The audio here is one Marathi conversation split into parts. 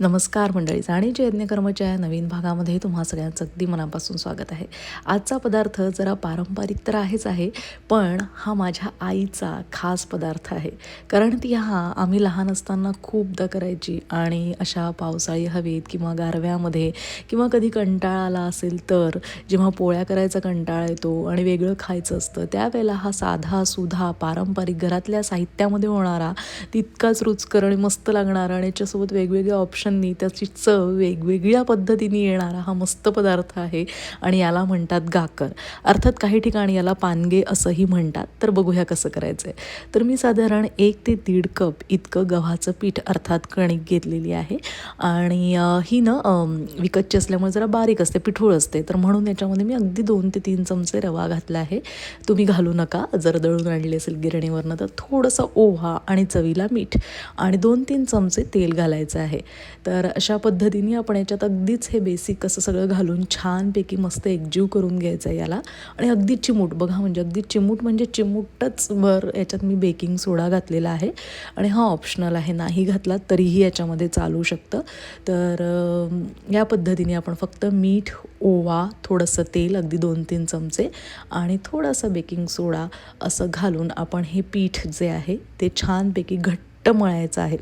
नमस्कार मंडळी जाणीचे यज्ञकर्मच्या या नवीन भागामध्ये तुम्हा सगळ्यांचं अगदी मनापासून स्वागत आहे. आजचा पदार्थ जरा पारंपरिक तर आहेच आहे पण हा माझ्या आईचा खास पदार्थ आहे. कारण ती हा आम्ही लहान असताना खूपदा करायची आणि अशा पावसाळी हवेत किंवा गारव्यामध्ये किंवा कधी कंटाळा आला असेल तर जेव्हा पोळ्या करायचा कंटाळा येतो आणि वेगळं खायचं असतं त्यावेळेला हा साधा सुधा पारंपरिक घरातल्या साहित्यामध्ये होणारा तितकाच रुचकर आणि मस्त लागणारा आणि याच्यासोबत वेगवेगळे ऑप्शन ऑप्शननी त्याची चव वेगवेगळ्या पद्धतीने येणारा हा मस्त पदार्थ आहे आणि याला म्हणतात गाकर. अर्थात काही ठिकाणी याला पानगे असंही म्हणतात. तर बघूया कसं करायचं आहे तर मी साधारण एक ते दीड कप इतकं गव्हाचं पीठ अर्थात कणिक घेतलेली आहे. आणि ही ना विकतची असल्यामुळे जरा बारीक असते पिठूळ असते. तर म्हणून याच्यामध्ये मी अगदी दोन ते तीन चमचे रवा घातला आहे. तुम्ही घालू नका. जर दळून आणली असेल गिरणीवरनं तर थोडंसं ओहा आणि चवीला मीठ आणि दोन तीन चमचे तेल घालायचं आहे. तर अशा पद्धतीने आपण याच्यात अगदीच हे बेसिक असं सगळं घालून छानपैकी मस्त एकजीव करून घ्यायचं आहे याला. आणि अगदी चिमूट बघा म्हणजे अगदी चिमूट म्हणजे चिमूटच वर याच्यात मी बेकिंग सोडा घातलेला आहे. आणि हा ऑप्शनल आहे नाही घातला तरीही याच्यामध्ये चालू शकतं. तर या पद्धतीने आपण फक्त मीठ ओवा थोडंसं तेल अगदी दोन तीन चमचे आणि थोडासा बेकिंग सोडा असं घालून आपण हे पीठ जे आहे ते छानपैकी घट्ट मळायचं आहे.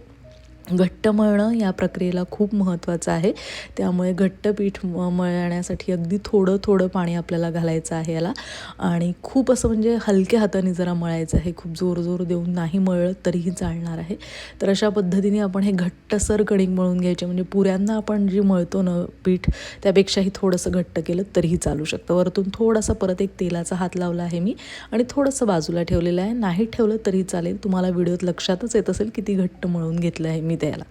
घट्ट मळणं या प्रक्रियेला खूप महत्त्वाचं आहे. त्यामुळे घट्ट पीठ मळण्यासाठी अगदी थोडं थोडं पाणी आपल्याला घालायचं आहे याला. आणि खूप असं म्हणजे हलक्या हाताने जरा मळायचं आहे. खूप जोर जोर देऊन नाही मळलं तरीही चालणार आहे. तर अशा पद्धतीने आपण हे घट्टसर कणिक मळून घ्यायचे. म्हणजे पुऱ्यांना आपण जी मळतो ना पीठ त्यापेक्षाही थोडंसं घट्ट केलं तरीही चालू शकतं. वरतून थोडासा परत एक तेलाचा हात लावला आहे मी. आणि थोडंसं बाजूला ठेवलेलं आहे. नाही ठेवलं तरी चालेल. तुम्हाला व्हिडिओत लक्षातच येत असेल किती घट्ट मळून घेतलं आहे मी त्याला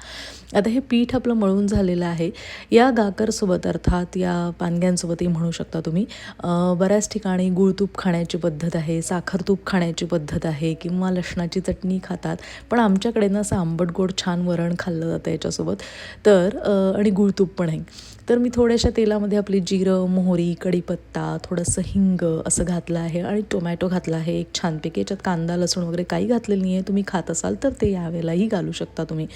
आता हे पीठ आपलं मळून झालेलं आहे. या गाकरसोबत अर्थात या पानग्यांसोबतही म्हणू शकता तुम्ही बऱ्याच ठिकाणी गुळतूप खाण्याची पद्धत आहे साखर तूप खाण्याची पद्धत आहे किंवा लसणाची चटणी खातात. पण आमच्याकडे ना असं आंबट गोड छान वरण खाल्लं जातं याच्यासोबत. तर आणि गुळतूप पण आहे. तर मी थोड्याशा तेलामध्ये आपली जिरं मोहरी कढीपत्ता थोडंसं हिंग असं घातलं आहे आणि टोमॅटो घातला आहे. एक छानपैकी याच्यात कांदा लसूण वगैरे काही घातलेलं नाही आहे तुम्ही खात असाल तर ते यावेळेलाही घालू शकता तुम्ही.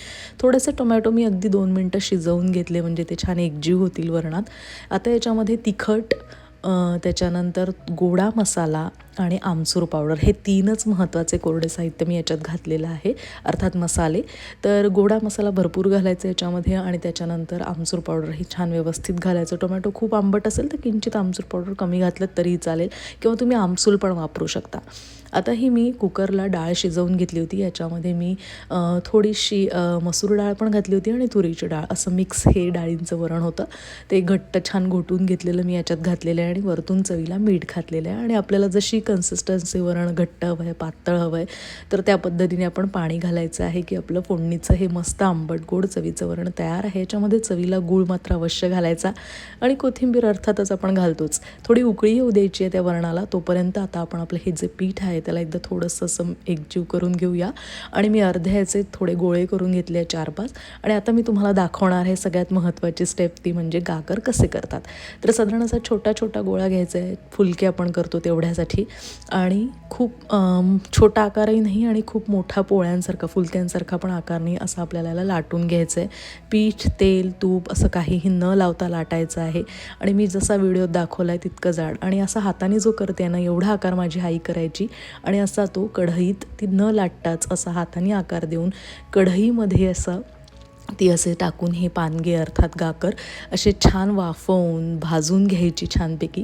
थोडेसे टोमॅटो मी अगदी दोन मिनटं शिजवून घेतले म्हणजे ते छान एकजीव होतील वरणात. आता याच्यामध्ये तिखट त्याच्यानंतर गोडा मसाला आणि आमचूर पावडर हे तीनच महत्त्वाचे कोरडे साहित्य मी याच्यात घातलेलं आहे. अर्थात मसाले. तर गोडा मसाला भरपूर घालायचा याच्यामध्ये आणि त्याच्यानंतर आमचूर पावडर ही छान व्यवस्थित घालायचं. टोमॅटो खूप आंबट असेल तर किंचित आमचूर पावडर कमी घातलं तरीही चालेल किंवा तुम्ही आमसूल पण वापरू शकता. आता ही मी कुकरला डाळ शिजवून घेतली होती. याच्यामध्ये मी थोडीशी मसूर डाळ पण घातली होती आणि तुरीची डाळ. असं मिक्स हे डाळींचं वरण होतं. ते घट्ट छान घोटून घेतलेलं मी याच्यात घातलेलं आहे आणि वरतून चवीला मीठ घातलेलं आहे. आणि आपल्याला जशी कन्सिस्टन्सी वरण घट्ट हवं आहे पातळ हवं आहे तर त्या पद्धतीने आपण पाणी घालायचं आहे की आपलं फोडणीचं हे मस्त आंबट गोड चवीचं वरण तयार आहे. याच्यामध्ये चवीला गूळ मात्र अवश्य घालायचा आणि कोथिंबीर अर्थातच आपण घालतोच. थोडी उकळी येऊ द्यायची आहे त्या वरणाला तोपर्यंत आता आपण आपलं हे जे पीठ आहे त्याला एकदा थोडंसं असं एकजीव करून घेऊया. आणि मी अर्ध्या याचे थोडे गोळे करून घेतले आहे चार पाच. आणि आता मी तुम्हाला दाखवणार आहे सगळ्यात महत्त्वाची स्टेप ती म्हणजे गागर कसे करतात. तर साधारण असा छोटा छोटा गोळा घ्यायचा आहे. फुलके आपण करतो तेवढ्यासाठी. आणि खूप छोटा आकारही नाही आणि खूप मोठा पोळ्यांसारखा फुलक्यांसारखा पण आकार नाही असं आपल्याला याला लाटून घ्यायचं आहे पीठ तेल तूप असं काहीही न लावता लाटायचं आहे. आणि मी जसा व्हिडिओ दाखवला आहे तितकं जाड. आणि असा हाताने जो करते ना एवढा आकार माझी आई करायची. आणि असा तो कढईत ती न लाटताच असा हाताने आकार देऊन कढईमध्ये असं ती असे टाकून हे पानगे अर्थात गाकर असे छान वाफवून भाजून घ्यायची छानपैकी.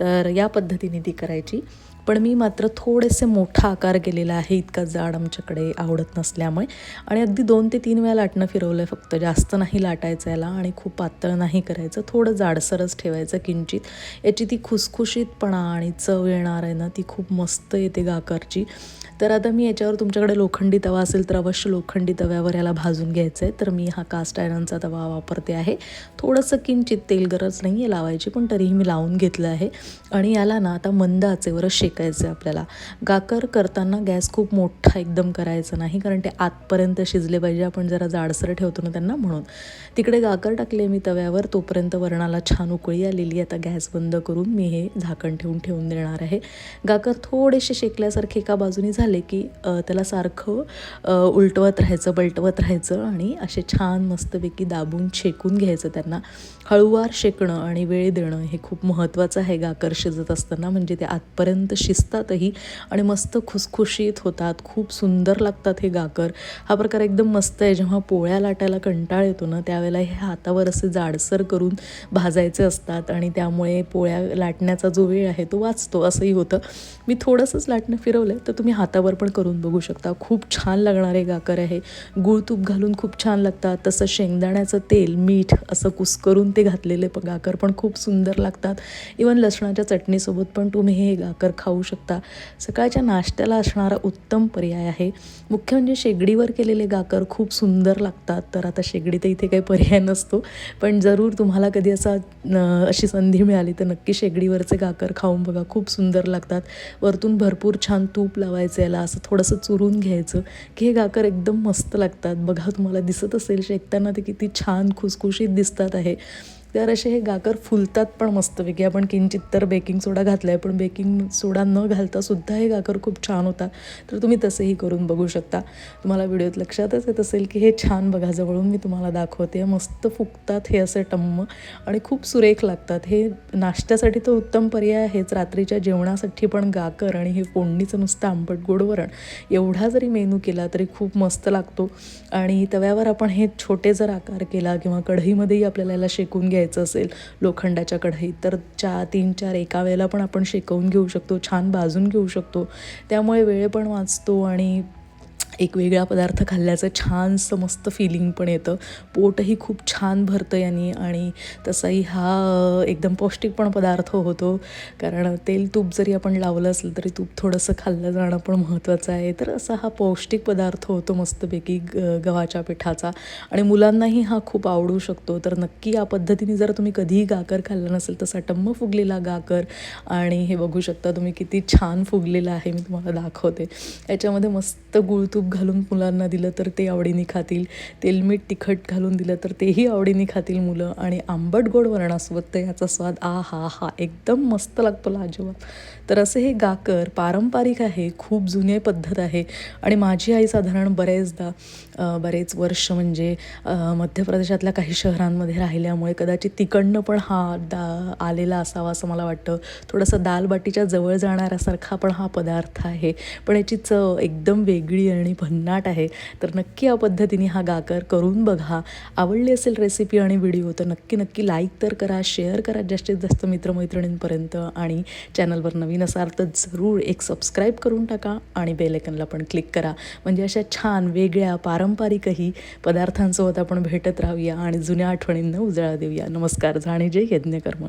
तर या पद्धतीने ती करायची. पण मी मात्र थोडेसे मोठा आकार केलेला आहे इतका जाड आमच्याकडे आवडत नसल्यामुळे. आणि अगदी दोन ते तीन वेळा लाटणं फिरवलं आहे फक्त जास्त नाही लाटायचं याला आणि खूप पातळ नाही करायचं थोडं जाडसरच ठेवायचं किंचित. याची ती खुसखुशीतपणा आणि चव येणार आहे ना ती खूप मस्त येते गाकरची. तर आता मी याच्यावर तुमच्याकडे लोखंडी तवा असेल तर अवश्य लोखंडी तव्यावर याला भाजून घ्यायचं आहे तर मी हा कास्ट आयरनचा तवा वापरते आहे. थोडंसं किंचित तेल गरज नाही आहे लावायची पण तरीही मी लावून घेतलं आहे. आणि याला ना आता मंद शेक शिकायचं आहे आपल्याला. गाकर करताना गॅस खूप मोठा एकदम करायचा नाही कारण ते आतपर्यंत शिजले पाहिजे. आपण जरा जाडसर ठेवतो ना त्यांना म्हणून. तिकडे गाकर टाकले मी तव्यावर. तोपर्यंत वरणाला छान उकळी आलेली. आता गॅस बंद करून मी हे झाकण ठेवून ठेवून देणार आहे. गाकर थोडेसे शेकल्यासारखे एका बाजूने झाले की त्याला सारखं उलटवत राहायचं पलटवत राहायचं आणि असे छान मस्तपैकी दाबून शेकून घ्यायचं त्यांना. हळूवार शेकणं आणि वेळ देणं हे खूप महत्त्वाचं आहे. गाकर शिजत असताना म्हणजे ते आतपर्यंत शिजतातही आणि मस्त खुसखुशीत होतात. खूप सुंदर लागतात हे गाकर. हा प्रकार एकदम मस्त आहे. जेव्हा पोळ्या लाटायला कंटाळ येतो ना त्यावेळेला हे हातावर असे जाडसर करून भाजायचे असतात आणि त्यामुळे पोळ्या लाटण्याचा जो वेळ आहे तो वाचतो असंही होतं. मी थोडंसंच लाटणं फिरवलं तर तुम्ही हातावर पण करून बघू शकता. खूप छान लागणारे गाकर आहे. गुळ तूप घालून खूप छान लागतात. तसं शेंगदाण्याचं तेल मीठ असं कुस्करून ते घातलेले प गाकर पण खूप सुंदर लागतात. इवन लसणाच्या चटणीसोबत पण तुम्ही हे गाकर खाऊ शकता. सकाळच्या नाश्त्याला असणारा उत्तम पर्याय आहे. मुख्य म्हणजे शेगडीवर केलेले गाकर खूप सुंदर लागतात. तर आता शेगडी तर इथे काही पर्याय नसतो. पण जरूर तुम्हाला कधी असा अशी संधी मिळाली तर नक्की शेगडीवरचे गाकर खाऊन बघा. खूप सुंदर लागतात. वरतून भरपूर छान तूप लावायचं याला. असं थोडंसं चुरून घ्यायचं की हे गाकर एकदम मस्त लागतात. बघा तुम्हाला दिसत असेल शेकताना ते किती छान खुसखुशीत दिसतात आहे. तर असे हे गाकर फुलतात पण मस्तपैकी आपण किंचित तर बेकिंग सोडा घातला आहे पण बेकिंग सोडा न घालता सुद्धा हे गाकर खूप छान होतात. तर तुम्ही तसेही करून बघू शकता. तुम्हाला व्हिडिओत लक्षातच येत असेल की हे छान बघा जवळून मी तुम्हाला दाखवते. मस्त फुगतात हे असे टम्म आणि खूप सुरेख लागतात. हे नाश्त्यासाठी तर उत्तम पर्याय आहेच. रात्रीच्या जेवणासाठी पण गाकर आणि हे फोडणीचं नुसतं आंबट गोड वरण एवढा जरी मेनू केला तरी खूप मस्त लागतो. आणि तव्यावर आपण हे छोटे जर आकार केला किंवा कढईमध्येही आपल्याला याला शेकून घ्यायचं असेल लोखंडाच्या कढईत तर चार तीन चार एका वेळेला पण आपण शेकवून घेऊ शकतो छान भाजून घेऊ शकतो. त्यामुळे वेळ पण वाचतो आणि एक वेगळा पदार्थ खाल्ल्याचं छानसं मस्त फिलिंग पण येतं. पोटही खूप छान भरतं याने आणि तसाही हा एकदम पौष्टिक पण पदार्थ होतो. कारण तेल तूप जरी आपण लावलं असलं तरी तूप थोडंसं खाल्लं जाणं पण महत्त्वाचं आहे. तर असा हा पौष्टिक पदार्थ होतो मस्तपैकी ग गव्हाच्या पिठाचा. आणि मुलांनाही हा खूप आवडू शकतो. तर नक्की या पद्धतीने जर तुम्ही कधीही गाकर खाल्लं नसेल तसा टम्म फुगलेला गाकर. आणि हे बघू शकता तुम्ही किती छान फुगलेलं आहे मी तुम्हाला दाखवते. याच्यामध्ये मस्त गुळतूप घालून मुलांना दिलं तर ते आवडीने खातील तेलमीठ तिखट घालून दिलं तर तेही आवडीने खातील मुलं आणि आंबट गोड वरणासोबत तर याचा स्वाद आ हा हा एकदम मस्त लागतो लाजवाब तर असे हे गाकर पारंपरिक आहे खूप जुने पद्धत आहे आणि माझी आई साधारण बरेचदा बरेच वर्ष म्हणजे मध्य प्रदेशातल्या काही शहरांमध्ये राहिल्यामुळे कदाचित तिकडनं पण हा दा आलेला असावा असं मला वाटतं. थोडंसं दालबाटीच्या जवळ जाणाऱ्यासारखा पण हा पदार्थ आहे. पण याची चव एकदम वेगळी आणि भन्नाट आहे. तर नक्की या पद्धतीने हा गाकर करून बघा. आवडली असेल रेसिपी आणि व्हिडिओ तर नक्की नक्की लाईक तर करा शेअर करा जास्तीत जास्त मित्रमैत्रिणींपर्यंत आणि चॅनलवर नवीन असाल तर जरूर एक सबस्क्राईब करून टाका आणि बेलेकनला पण क्लिक करा. म्हणजे अशा छान वेगळ्या पारंपरिकही पदार्थांसोबत आपण भेटत राहूया आणि जुन्या आठवणींना उजाळा देऊया. नमस्कार जाणे जय यज्ञकर्म.